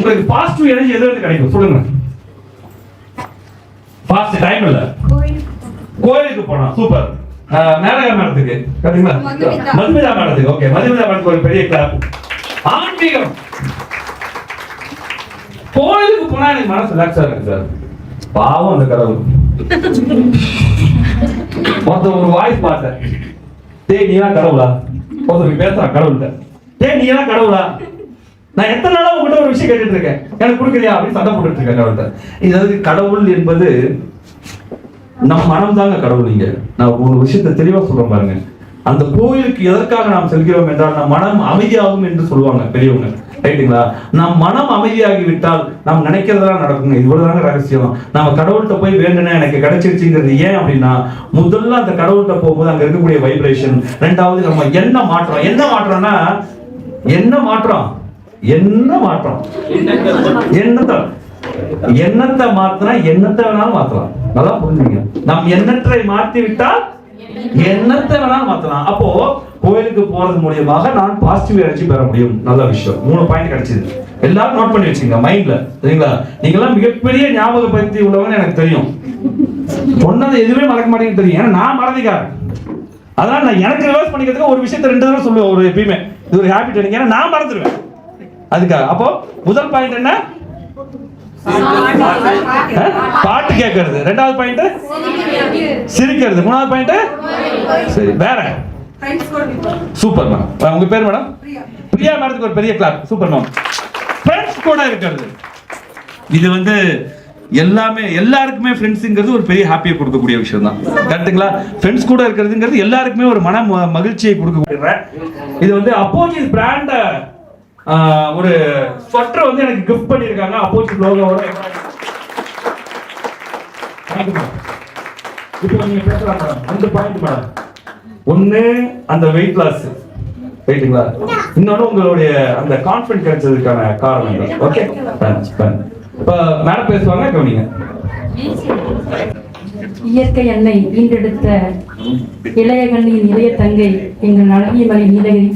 உங்களுக்கு positive energy எது வந்து கிடைக்கும்? சொல்லுங்க. ஃபாஸ்ட் டைம் இல்ல. கோயிலுக்கு போனா சூப்பர் மேனகா மேடத்துக்கு. கரெக்டுங்களா மதுமிதா. மேடத்துக்கு ஓகே மதுமிதா மேடத்துக்கு ஒரு பெரிய கிளாப் ஆன்மீகம். கோயிலுக்கு போனா எனக்கு மனசு ரிலாக்ஸா இருக்கு சார் பாவம் அந்த கடவுள். மொத்தம் ஒரு வாய்ஸ் பார்த்தேன். டேய் நீ கடவுளா? ஒருத்தர் பேசுறான் கடவுள்கிட்ட. டேய் நீ கடவுளா? நான் எத்தனை நாளா ஒரு விஷயம் கேட்டுட்டு இருக்கேன். எனக்கு கொடுக்கலையா அப்படின்னு சண்டை போட்டுட்டு இருக்கேன் கடவுள்கிட்ட இதாவது கடவுள் என்பது நம் மனம் தாங்க கடவுள் இங்க. நான் ஒரு விஷயத்த தெளிவா சொல்றேன் பாருங்க. அந்த கோயிலுக்கு எதற்காக நாம் செல்கிறோம் என்றால் நம் மனம் அமைதியாகும் என்று சொல்லுவாங்க பெரியவங்க. ரைட்டுங்களா? நம் மனம் அமைதியாகி விட்டால் நாம் நினைக்கிறதெல்லாம் நடக்குங்க. இவ்வளவுதாங்க ரகசியம். நாம கடவுள்கிட்ட போய் வேண்டுனா எனக்கு கிடைச்சிருச்சுங்கிறது ஏன் அப்படின்னா முதல்ல அந்த கடவுள்கிட்ட போகும்போது அங்க இருக்கக்கூடிய வைப்ரேஷன் ரெண்டாவது நம்ம என்ன மாற்றம்? என்ன மாற்றம்னா என்ன மாற்றம்? என்ன மாற்றம்? எண்ணத்தை எண்ணத்தை மாத்தினா எண்ணத்தை வேணாலும் மாத்தலாம். நல்லா புரிஞ்சுங்க. நம் எண்ணற்றை மாத்தி விட்டால் எண்ணத்தை வேணாலும் மாத்தலாம். அப்போ கோயிலுக்கு போறது மூலியமாக நான் பாசிட்டிவ் எனர்ஜி பெற முடியும். நல்ல விஷயம். மூணு பாயிண்ட் கிடைச்சது. எல்லாரும் நோட் பண்ணி வச்சுங்க மைண்ட்ல சரிங்களா? நீங்க எல்லாம் மிகப்பெரிய ஞாபக பக்தி உள்ளவங்க எனக்கு தெரியும். சொன்னது எதுவுமே மறக்க மாட்டேங்குது தெரியும். ஏன்னா நான் மறதிக்காரன் அதனால நான் எனக்கு ரிவர்ஸ் பண்ணிக்கிறதுக்கு ஒரு விஷயத்த ரெண்டு தடவை சொல்லுவேன் ஒரு எப்பயுமே. இது ஒரு ஹேபிட் எனக்கு. ஏன்னா நான் மறந்துடுவேன். அதுக்காக. அப்போ முதல் பாயிண்ட் என்ன? பாட்டு கேட்கறது. ரெண்டாவது பாயிண்ட் சிரிக்கிறது. மூணாவது பாயிண்ட் சரி வேற. சூப்பர் மேம் உங்க பேர் மேடம் பிரியா. மேடத்துக்கு ஒரு பெரிய கிளாப் சூப்பர் மேம் ஃப்ரெண்ட்ஸ் கூட இருக்கிறது. இது வந்து எல்லாமே எல்லாருக்குமே ஃப்ரெண்ட்ஸுங்கிறது ஒரு பெரிய ஹாப்பியை கொடுக்கக்கூடிய விஷயம் தான் கரெக்ட்டுங்களா? ஃப்ரெண்ட்ஸ் கூட இருக்கிறதுங்கிறது எல்லாருக்குமே ஒரு மன மகிழ்ச்சியை கொடுக்கக்கூடிய இது வந்து அப்போசிட் பிராண்ட ஒரு ஸ்வெட்டர் வந்து எனக்கு கிஃப்ட் பண்ணியிருக்காங்க அப்போசிட் லோகோட இப்போ நீங்க பேசலாம் மேடம். Point madam. ஒன்று அந்த வெயிட் லாஸ் ரைட்டுங்களா இன்னொன்னு உங்களுடைய அந்த கான்ஃபிடன்ட் கிடைச்சதுக்கான காரணங்கள். ஓகே இப்போ மேடம் பேசுவாங்க கவனிங்க. இயற்கை எண்ணெய் ஈண்டெடுத்த இளைய கண்ணியின் இளைய தங்கை எங்கள் அழகிய மலை நீலகிரி.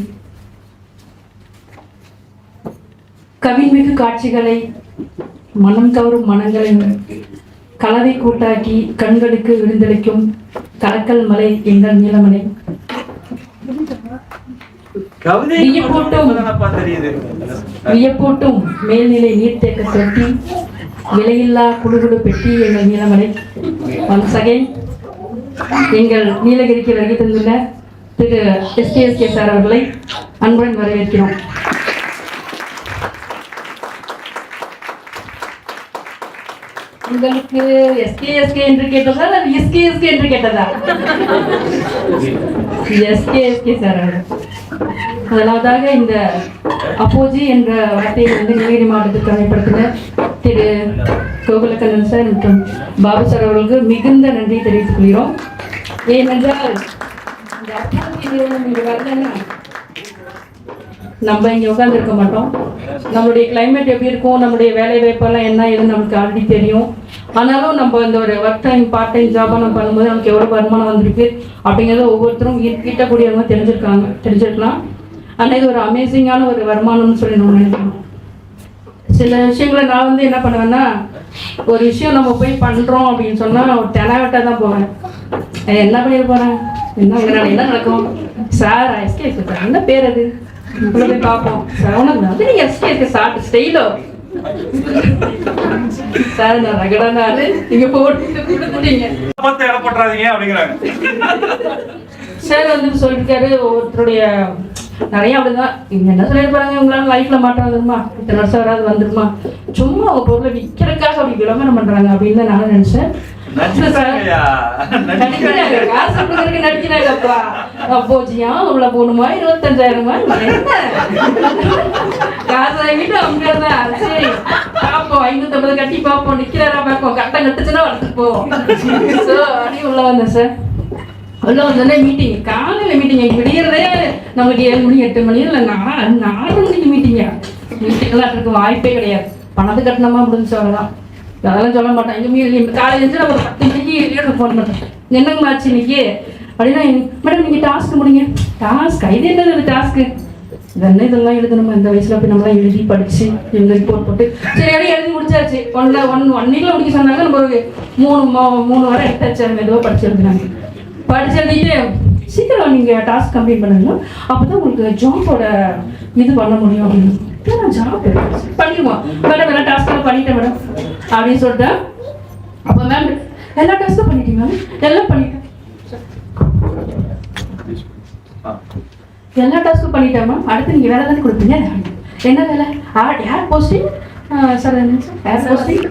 கவின்மிகு காட்சிகளை மனம் கவரும் மனங்களை கலவை கூட்டாக்கி கண்களுக்கு விருந்தளிக்கும் கலக்கல் மலை எங்கள் நீலமலை. வியப்பூட்டும். வியப்பூட்டும் மேல்நிலை நீர்த்தேக்க தொட்டி விலையில்லா குடுகுடு பெட்டி எங்கள் நீலமலை. ஒன்ஸ் அகைன் எங்கள் நீலகிரிக்கு வருகை தந்துள்ள திரு எஸ்கேஎஸ்கே சார் அவர்களை அன்புடன் வரவேற்கிறோம். உங்களுக்கு எஸ்கேஎஸ்கே என்று கேட்டதா அல்லது எஸ்கே என்று கேட்டதா? எஸ்கேஎஸ்கே சார் அவர்கள் முதலாவதாக இந்த அப்போஜி என்ற வார்த்தையை வந்து நீலகிரி மாவட்டத்தில் தமிழ்படுத்தின திரு கோகுலக்கண்ணன் சார் மற்றும் பாபு சார் அவர்களுக்கு மிகுந்த நன்றி தெரிவித்துக் கொள்கிறோம். ஏனென்றால் இந்த அப்போஜி நிறுவனம் இங்கே வரலன்னா நம்ம இங்கே உட்காந்துருக்க மாட்டோம். நம்மளுடைய கிளைமேட் எப்படி இருக்கும் நம்மளுடைய வேலை வாய்ப்பெல்லாம் என்ன ஏதுன்னு நமக்கு ஆல்ரெடி தெரியும். ஆனாலும் நம்ம இந்த ஒரு ஒர்க் டைம் பார்ட் டைம் ஜாபாக நம்ம பண்ணும்போது நமக்கு எவ்வளோ வருமானம் வந்திருக்கு அப்படிங்கிறத ஒவ்வொருத்தரும் கிட்டக்கூடியவங்க ஈட்டக்கூடியவங்க தெரிஞ்சிருக்காங்க தெரிஞ்சிருக்கலாம். ஆனால் இது ஒரு அமேசிங்கான ஒரு வருமானம்னு சொல்லி நம்ம நினைக்கிறோம். சில விஷயங்களை நான் வந்து என்ன பண்ணுவேன்னா ஒரு விஷயம் நம்ம போய் பண்ணுறோம் அப்படின்னு சொன்னால் ஒரு தெனாவட்டாக தான் போவேன். என்ன பண்ணிட்டு போகிறேன் என்ன என்ன நடக்கும்? சார் சார் என்ன பேர் அது? உள்ள போய் பார்ப்போம். சார் உனக்கு நீங்கள் எஸ்கே எஸ்கே சார் ஸ்டைலோ சார் நான் ரகடா நான். நீங்கள் போட்டு கொடுத்துட்டீங்க. பார்த்து அப்படிங்கிறாங்க. சார் வந்து சொல்லியிருக்காரு ஒருத்தருடைய நிறைய அப்படிதான். இவங்க என்ன சொல்லியிருப்பாங்க உங்களால லைஃப்ல மாற்றம் வந்துருமா? இத்தனை வருஷம் வராது வந்துருமா? சும்மா அவங்க பொருளை விற்கிறதுக்காக அப்படி விளம்பரம் பண்றாங்க அப்படின்னு தான் நான் நினைச்சேன். காசு கொடுக்கறதுக்கு நடிக்கிறாங்கப்பா. அப்போச்சியா உள்ள போகணுமா? இருபத்தஞ்சாயிரமா? காசு வாங்கிட்டு அவங்க தான் சரி பார்ப்போம் ஐநூத்தம்பது கட்டி பார்ப்போம் நிக்கிறாரா பார்ப்போம் கட்டம் கட்டுச்சுன்னா வளர்த்துட்டு போவோம். ஸோ அப்படியே உள்ள வந்தேன் சார் உள்ள வந்தோடனே மீட்டிங் காலையில மீட்டிங் விடியறதே நம்மளுக்கு ஏழு மணி எட்டு மணி இல்லை நாலு நாலு மணிக்கு மீட்டிங்க மீட்டிங்லாம் இருக்க. வாய்ப்பே கிடையாது. பணத்து கட்டணமா முடிஞ்சு அவ்வளோதான் அதெல்லாம் சொல்ல மாட்டேன். எங்க மீ காலையில இருந்து ஒரு பத்து மணிக்கு லீடர் ஃபோன் பண்ணுறேன் என்னங்க ஆச்சு இன்னைக்கு? அப்படின்னா மேடம் நீங்கள் டாஸ்க் முடிங்க. டாஸ்க் இது என்னது டாஸ்க்கு இதெல்லாம் இதெல்லாம் எழுதணுமா? இந்த வயசில் போய் நம்மளாம் எழுதி படித்து இந்த ரிப்போர்ட் போட்டு. சரி அப்படியே எழுதி முடிச்சாச்சு. ஒன்ல ஒன் ஒன் வீக்ல முடிக்க சொன்னாங்க. நம்ம ஒரு மூணு மா- மூணு வாரம் எடுத்தாச்சு அது மெதுவாக படிச்சு எழுதுனாங்க படிச்சு எழுதிட்டு சீக்கிரம் நீங்கள் டாஸ்க் கம்ப்ளீட் அப்போ தான் உங்களுக்கு ஜாபோட இது பண்ண முடியும் அப்படின்னு. ஜாப் பண்ணிடுவோம். மேடம் எல்லாம் டாஸ்க்கெல்லாம் பண்ணிட்டேன் மேடம் அப்படின்னு சொல்லிட்டேன் அப்போ மேம் எல்லா டெஸ்ட்டும் பண்ணிட்டீங்க மேம் எல்லாம் பண்ணிட்டேன். எல்லா டாஸ்க்கும் பண்ணிட்டேன் மேம் அடுத்து நீங்கள் வேலை தானே கொடுப்பீங்க? என்ன வேலை? ஆ யார் போஸ்டிங் சார் என்ன சார் ஏர் போஸ்டிங்